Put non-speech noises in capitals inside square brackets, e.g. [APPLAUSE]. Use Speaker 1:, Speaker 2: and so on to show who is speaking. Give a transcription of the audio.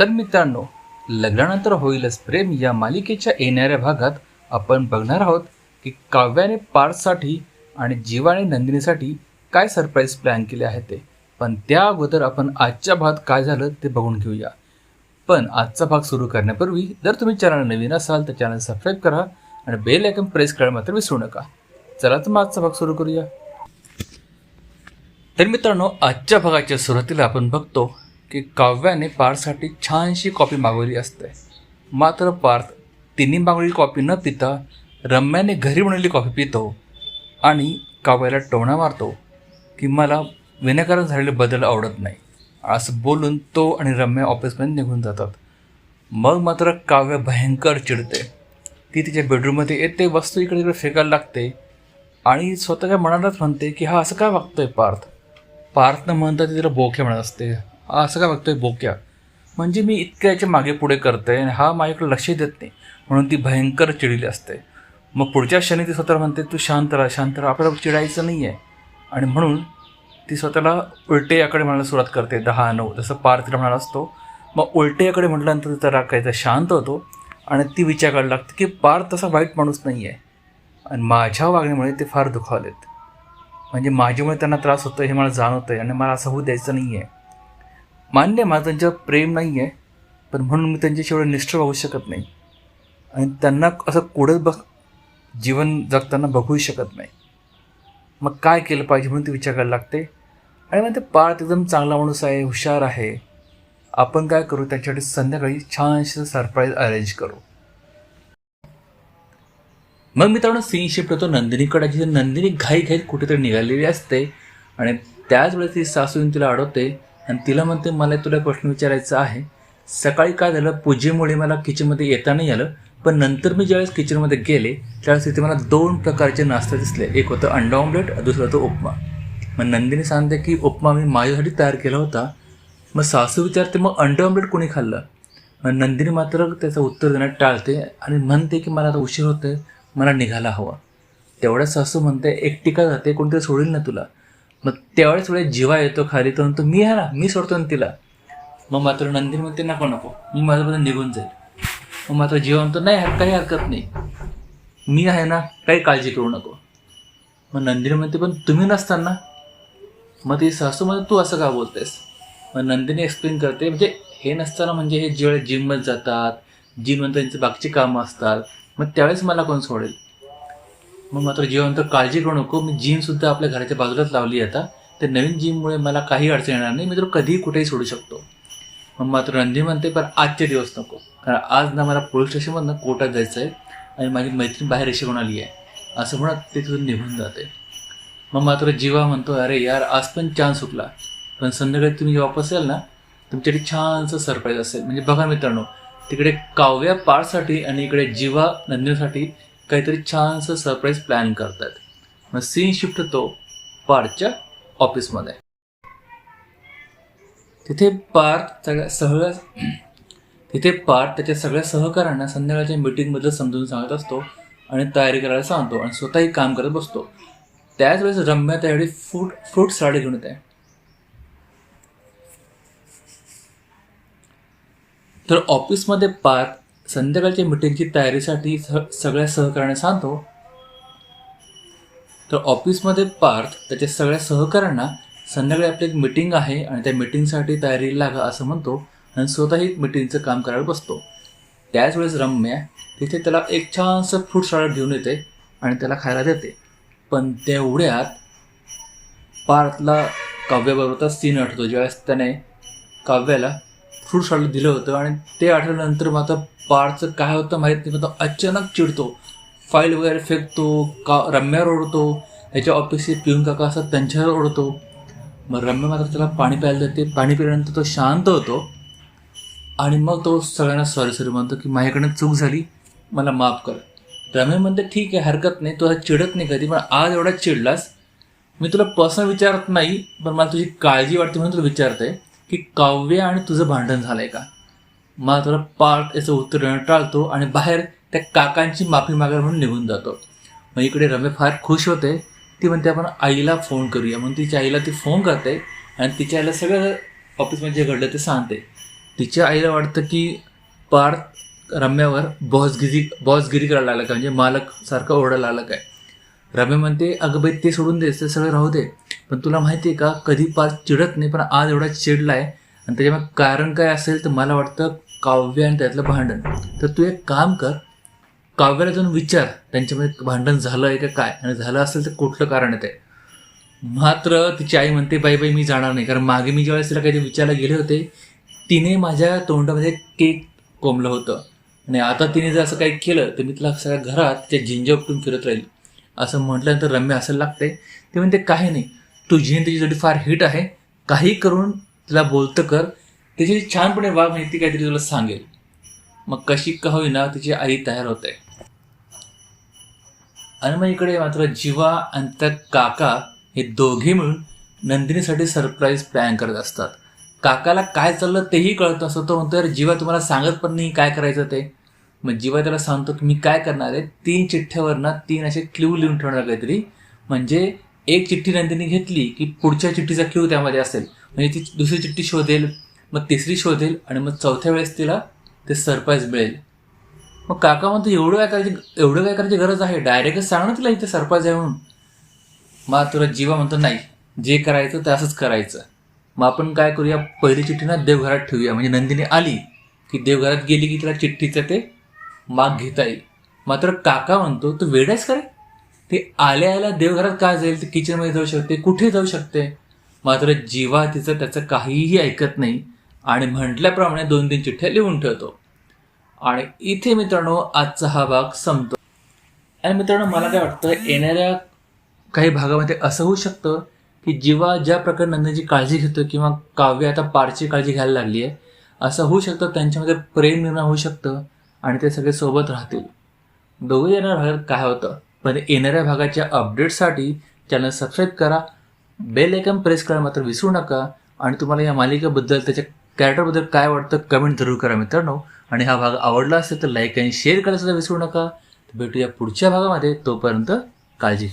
Speaker 1: तर मित्रांनो लग्नानंतर होईलच प्रेम या मालिकेच्या येणाऱ्या भागात आपण बघणार आहोत की काव्याने पार्थसाठी आणि जीवा आणि नंदिनीसाठी काय सरप्राईज प्लॅन केले आहे ते. पण त्या अगोदर आपण आजच्या भागात काय झालं ते बघून घेऊया. पण आजचा भाग सुरू करण्यापूर्वी जर तुम्ही चॅनल नवीन असाल तर चॅनल सबस्क्राईब करा आणि बेल आयकन प्रेस करायला मात्र विसरू नका. चला तर मग आजचा भाग सुरू करूया. तर मित्रांनो आजच्या भागाच्या सुरुवातीला आपण बघतो की काव्याने पार्थसाठी छानशी कॉपी मागवली असते. मात्र पार्थ तिन्ही मागवलेली कॉपी न पिता रम्याने घरी बनवलेली कॉफी पितो आणि काव्याला टोणा मारतो की मला विनाकारण झालेले बदल आवडत नाही. असं बोलून तो आणि रम्या ऑफिसमध्ये निघून जातात. मग मात्र काव्य भयंकर चिडते. ती तिच्या बेडरूममध्ये येते वस्तू इकडे इकडे फेकायला लागते आणि स्वतःच्या मनालाच म्हणते की हा असं काय वागतोय पार्थ? पार्थ न म्हणता ती तिला बोक्या म्हणत असते. असं काय बघतोय? बोक्या. म्हणजे मी इतक्या याच्या मागे पुढे करते आणि हा माझ्याकडे लक्ष देत नाही. म्हणून ती भयंकर चिडली असते. मग पुढच्या क्षणी ती स्वतःला म्हणते तू शांत राहा शांत राहा. आपल्याला चिडायचं नाही आहे आणि म्हणून ती स्वतःला उलटे याकडे म्हणायला सुरुवात करते दहा नऊ जसं पार तिला म्हणाला असतो. मग उलटे याकडे म्हटल्यानंतर तिचा राग काहीचा शांत होतो आणि ती विचार करायला लागते की पार तसा वाईट माणूस नाही आहे आणि माझ्या वागण्यामुळे ते फार दुखावलेत. म्हणजे माझ्यामुळे त्यांना त्रास होतो हे मला जाणवतं आहे आणि मला असं होऊ द्यायचं नाही आहे मान्य आहे, माझं त्यांच्यावर प्रेम नाही आहे पण म्हणून मी त्यांच्याशी एवढं निष्ठ राहू शकत नाही. आणि त्यांना असं कोडत बघ जीवन जगताना बघूही शकत नाही. मग काय केलं पाहिजे म्हणून ती विचार करायला लागते? आणि मग ते पार्थ एकदम चांगला माणूस आहे हुशार आहे. आपण काय करू? त्याच्यासाठी संध्याकाळी छानशी सरप्राईज अरेंज करू. मग मित्रांनो सीन शिफ्ट होतो. नंदिनीकडे जिथे नंदिनी घाई घाईत कुठेतरी निघालेली असते. आणि त्याच वेळेस ती सासू तिला अडवते आणि तिला म्हणते मला तुला प्रश्न विचारायचा आहे. सकाळी काय झालं? पूजेमुळे मला किचनमध्ये येता नाही आलं पण नंतर मी ज्यावेळेस किचनमध्ये गेले त्यावेळेस तिथे मला दोन प्रकारचे नाश्ता दिसले. एक होतं अंडा ऑमलेट दुसरं होतं उपमा. मग नंदिनी सांगते की उपमा मी माझ्यासाठी तयार केला होता. मग सासू विचारते मग अंडा ऑमलेट कोणी खाल्लं? मग नंदिनी मात्र त्याचं उत्तर देण्यात टाळते आणि म्हणते की मला आता उशीर होतोय. मला निघायला हवा. तेवढ्या सासू म्हणते एकटी का जाते? कोणतरी सोडेल ना तुला. मग त्यावेळेस वेळेस जीवा येतो खाली तर म्हणतो मी आहे ना मी सोडतो ना तिला. मग मात्र नंदिनी म्हणते नको नको मी माझ्याबद्दल निघून जाईल. मग मात्र जीवा म्हणतो नाही काही हरकत नाही. मी आहे ना काही काळजी करू नको. मग नंदिनी म्हणते पण तुम्ही नसताना मग ती सासू म्हणजे तू असं का बोलतेस? मग नंदिनी एक्सप्लेन करते म्हणजे हे नसताना म्हणजे हे ज्यावेळेस जिममध्ये जातात जिममध्ये त्यांचे बाकीची कामं असतात मग त्यावेळेस मला कोण सोडेल? मग मात्र जेवण काळजी करू नको. मी जिम सुद्धा आपल्या घराच्या बाजूलाच लावली आहे आता. ते नवीन जिममुळे मला काही अडचण येणार नाही. मी तर कधीही कुठेही सोडू शकतो. मग मात्र रणधी म्हणते पण आजचे दिवस नको. कारण आज ना मला पोलीस स्टेशनमधनं कोर्टात जायचं आहे आणि माझी मैत्रीण बाहेर रेषेकडून आली आहे? असं म्हणत ते तिथून निघून जाते. मग मात्र जीवा म्हणतो अरे यार आज पण चान्स सुटला पण संध्याकाळी तुम्ही वापस याल ना तुमच्याकडे छानसं सरप्राईज असेल. म्हणजे बघा मित्रांनो तिकडे काव्या पारसाठी आणि इकडे जीवा नंदीसाठी काहीतरी छानसं सरप्राईज प्लॅन करतात. मग सीन शिफ्ट होतो पार्कच्या ऑफिसमध्ये तिथे पार्थ सगळ्या सगळ्या [CLEARS THROAT] तिथे पार्थ त्याच्या सगळ्या सहकाऱ्यांना संध्याकाळच्या मीटिंगबद्दल समजून सांगत असतो आणि तयारी करायला सांगतो आणि स्वतःही काम करत बसतो. त्याच वेळेस रम्या त्यावेळी फ्रूट फ्रूट सलाड घेऊन येते. तर ऑफिसमध्ये पार्थ संध्याकाळच्या मीटिंगची तयारीसाठी स सगळ्या सहकार्याने सांगतो. तर ऑफिसमध्ये पार्थ त्याच्या सगळ्या सहकाऱ्यांना संध्याकाळी आपली एक मीटिंग आहे आणि त्या मीटिंगसाठी तयारी लागा असं म्हणतो आणि स्वतःही मीटिंगचं काम करायला बसतो. त्याच वेळेस रम्या तिथे त्याला एक छानसं फ्रूट सॅलड घेऊन येते आणि त्याला खायला देते. पण तेवढ्यात पार्थला काव्याबरोबरचा सीन आठवतो. ज्यावेळेस त्याने काव्याला फ्रूट सॅलड दिलं होतं आणि ते आठवल्यानंतर मात्र पार्थचं काय होतं माहीत नाही पण तो अचानक चिडतो. फाईल वगैरे फेकतो का रम्यावर ओढतो त्याच्या ऑफिसचे पिऊन काका असतात त्यांच्यावर ओढतो. मग रम्या मात्र त्याला पाणी प्यायला देते. पाणी पिल्यानंतर तो शांत होतो. आणि मग तो सगळ्यांना सॉरी सॉरी म्हणतो की माझ्याकडनं चूक झाली मला माफ कर. रम्या म्हणते ठीक आहे हरकत नाही तू आता चिडत नाही कधी पण आज एवढा चिडलास. मी तुला पर्सनल विचारत नाही पण मला तुझी काळजी वाटते म्हणून तुला विचारते की काव्य आणि तुझं भांडण झालं आहे का? मात्र पार्थ याचं उत्तर देणं टाळतो आणि बाहेर त्या काकांची माफी मागायला म्हणून निघून जातो. मग इकडे रम्या फार खुश होते. ती म्हणते आपण आईला फोन करूया. म्हणून तिच्या आईला ती फोन करते आणि तिच्या आईला सगळं ऑफिसमध्ये जे घडलं ते सांगते. तिच्या आईला वाटतं की पार्थ रम्यावर बॉसगिरी बॉसगिरी करायला लागला का? म्हणजे मालक सारखं ओरडायला लागला काय? रम्या म्हणते अगं बाई ते सोडून दे ते सगळं राहू दे. पण तुला माहिती आहे का कधी पार्थ चिडत नाही पण आज एवढा चिडला आहे आणि त्याच्यामुळे कारण काय असेल तर मला वाटतं काव्य आणि त्यातलं भांडण. तर तू एक काम कर काव्याला जाऊन विचार त्यांच्यामध्ये भांडण झालं आहे का काय? आणि झालं असेल तर कुठलं कारण आहे ते? मात्र तिची आई म्हणते बाई बाई मी जाणार नाही. कारण मागे मी ज्यावेळेस तिला काहीतरी विचारायला गेले होते तिने माझ्या तोंडामध्ये केक कोंबलं होतं. आणि आता तिने जर असं काही केलं तर मी तिला सगळ्या घरात त्या झिंजा उपटून फिरत राहील. असं म्हटल्यानंतर रम्य असायला लागते. ते म्हणते काही नाही. तुझी आणि तिची जोडी फार हिट आहे. काही करून तिला बोलतं कर. तिची छानपणे वाघ माहिती काहीतरी तुला सांगेल. मग कशी का होईना तिची आई तयार होते. आणि मग इकडे मात्र जीवा आणि त्या काका हे दोघे मिळून नंदिनीसाठी सरप्राईज प्लॅन करत असतात. काकाला काय चाललं तेही कळत असतं तो म्हणतो जिवा जीवा तुम्हाला सांगत पण नाही काय करायचं ते. मग जीवा त्याला सांगतो की मी काय करणार आहे? तीन चिठ्ठ्यावर ना तीन असे क्ल्यू लिहून ठेवणार काहीतरी. म्हणजे एक चिठ्ठी नंदिनी घेतली की पुढच्या चिठ्ठीचा क्ल्यू त्यामध्ये असेल. म्हणजे ती दुसरी चिठ्ठी शोधेल मग तिसरी शोधेल आणि मग चौथ्या वेळेस तिला ते सरप्राईज मिळेल. मग काका म्हणतो एवढं काय करायची एवढं काय करायची गरज आहे? डायरेक्टच सांग ना तिला इथे सरप्राईज आहे म्हणून. मग तुला जीवा म्हणतो नाही जे करायचं ते असंच करायचं. मग आपण काय करूया पहिली चिठ्ठी ना देवघरात ठेवूया. म्हणजे नंदिनी आली की देवघरात गेली की तिला चिठ्ठीचं ते माग घेता येईल. मात्र काका म्हणतो तू वेडायच करे ते आल्या आल्या देवघरात का जाईल? ते किचनमध्ये जाऊ शकते कुठे जाऊ शकते? मात्र जीवा तिचं त्याचं काहीही ऐकत नाही आणि म्हटल्याप्रमाणे दोन तीन चिठ्ठ्या लिहून ठेवतो. आणि इथे मित्रांनो आजचा हा भाग संपतो. आणि मित्रांनो मला काय वाटतं येणाऱ्या काही भागामध्ये असं होऊ शकतं की जीवा ज्या प्रकारे नंदनची काळजी घेतो किंवा काव्य आता पारची काळजी घ्यायला लागली आहे असं होऊ शकतं त्यांच्यामध्ये प्रेम निर्माण होऊ शकतं आणि ते सगळे सोबत राहतील. दोघं येणाऱ्या भागात काय होतं. पण येणाऱ्या भागाच्या अपडेटसाठी चॅनल सबस्क्राईब करा. बेल आयकॉन प्रेस करायला मात्र विसरू नका. आणि तुम्हाला या मालिकेबद्दल त्याच्या कॅरेक्टरबद्दल काय वाटतं कमेंट जरूर करा मित्रांनो. आणि हा भाग आवडला असेल तर लाईक आणि शेअर करायला सुद्धा विसरू नका. भेटूया पुढच्या भागामध्ये. तोपर्यंत काळजी